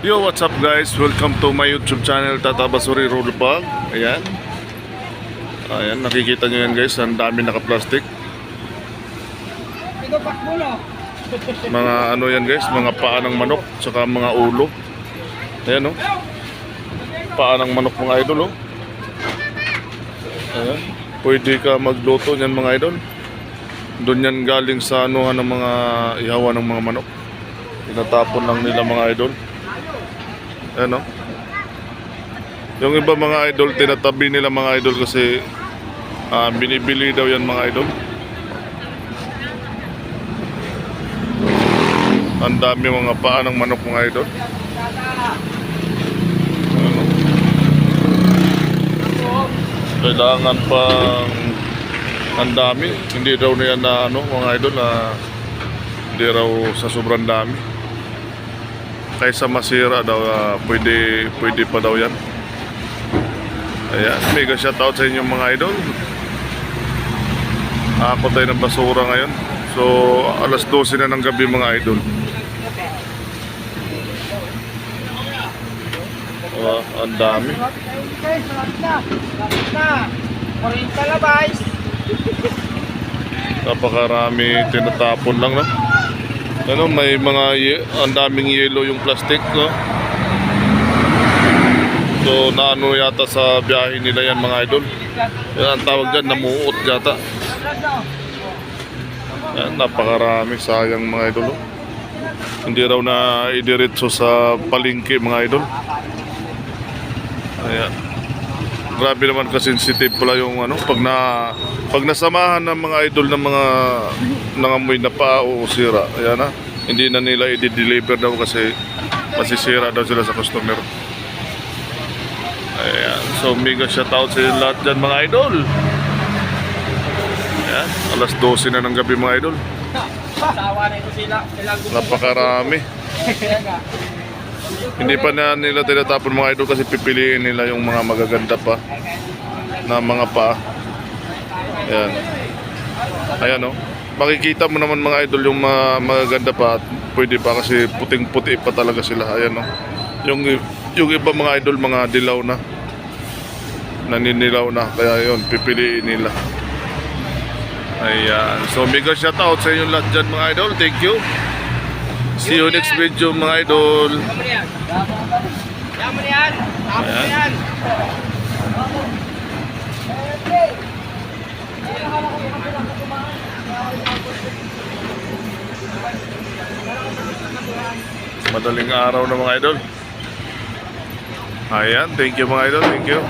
Yo, what's up guys? Welcome to my YouTube channel, Tata Basuri Bag. Ayan. Ayan, nakikita nyo yan guys, ang dami naka-plastic. Mga ano yan guys, mga paa ng manok, tsaka mga ulo. Ayan oh. Paa ng manok mga idol oh. Ayan. Pwede ka magluto niyan mga idol. Doon yan galing sa anuhan ng mga ihawa ng mga manok. Tinatapon lang nila mga idol. Ano? Yung iba mga idol, tinatabi nila mga idol kasi ah, binibili daw yan mga idol. Ang dami mga paa ng manok mga idol. Ano? Kailangan pang ang dami. Hindi daw na yan na ano mga idol na hindi raw sa sobrang dami kaysa masira daw ah, pwede pwede pa daw yan ayan mega shoutout sa inyo mga idol ako tayo ng basura ngayon so alas 12 na ng gabi mga idol Ah, ang dami Guys, malapit na. Malapit na. 40 labay. napakarami tinatapon lang no ano may mga ang daming yellow yung plastic no? So naano yata sa biyahe nila yan mga idol. Yan ang tawag dyan namuot yata. Yan napakarami. Sayang mga idol oh. hindi raw na idiretso sa palengke mga idol. Ayan grabe naman ka-sensitive pala yung ano pag na pag nasamahan ng mga idol ng mga nangamoy na pa o sira ayan na. Hindi na nila i-deliver daw kasi masisira daw sila sa customer. Ayan so mega shoutout sa lahat dyan mga idol. Ayan alas 12 na ng gabi mga idol. Napakarami hindi pa na nila tinatapon mga idol kasi pipiliin nila yung mga magaganda pa na mga pa. Ayan. Ayan oh. Makikita mo naman mga idol yung mga magaganda pa at pwede pa kasi puting-puti pa talaga sila. Ayan oh. Yung, yung iba mga idol mga dilaw na. Naninilaw na. Kaya yun, pipiliin nila. Ayan. So mega shoutout sa inyo lahat dyan mga idol. Thank you. See you next video mga idol. Yaman na yan. Yaman na yan. Yaman na yan. Madaling araw na mga idol. Ayan, thank you mga idol, thank you.